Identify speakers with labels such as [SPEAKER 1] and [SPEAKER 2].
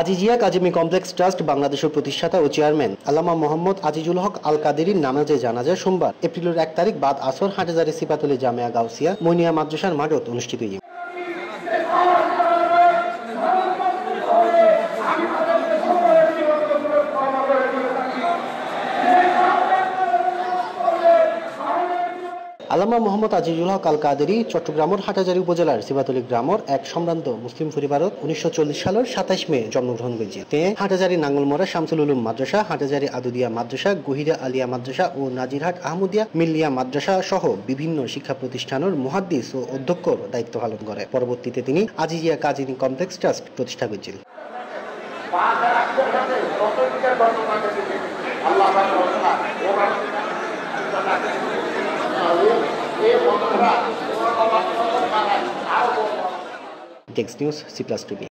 [SPEAKER 1] Azizia Kazimi complex trust বাংলাদেশের প্রতিষ্ঠাতা ও চেয়ারম্যান আলামা মোহাম্মদ আজিজুল হক আল কাদেরির নামাজে জানাজা সোমবার। এপ্রিলের এক তারিখ বাদ আসর হাটেজারে সিপাতলি জামিয়া গাউসিয়া মইনিয়া মাদ্রাসার মাঠত অনুষ্ঠিত আলামা মোহাম্মদ আজিজুল হক আল কাদেরি চট্টগ্রামের হাটাজারি উপজেলার সিবাতলি গ্রামের এক সম্ভ্রান্ত মুসলিম পরিবারত উনিশশো সালের সাতাইশ মে জন্মগ্রহণ করেছে। তে হাটাজারি নাঙ্গলমরা শামসুল উলুম মাদ্রাসা, হাটাজারি আদুদিয়া মাদ্রাসা, গহিরা আলিয়া মাদ্রাসা ও নাজিরহাট আহমদিয়া মিল্লিয়া মাদ্রাসা সহ বিভিন্ন শিক্ষা প্রতিষ্ঠানের মহাদ্দিস ও অধ্যক্ষর দায়িত্ব পালন করে। পরবর্তীতে তিনি আজিজিয়া কাজিনী কমপ্লেক্স ট্রাস্ট প্রতিষ্ঠা করেছিলেন ডেক্স নিউজ সি প্লাস টিভি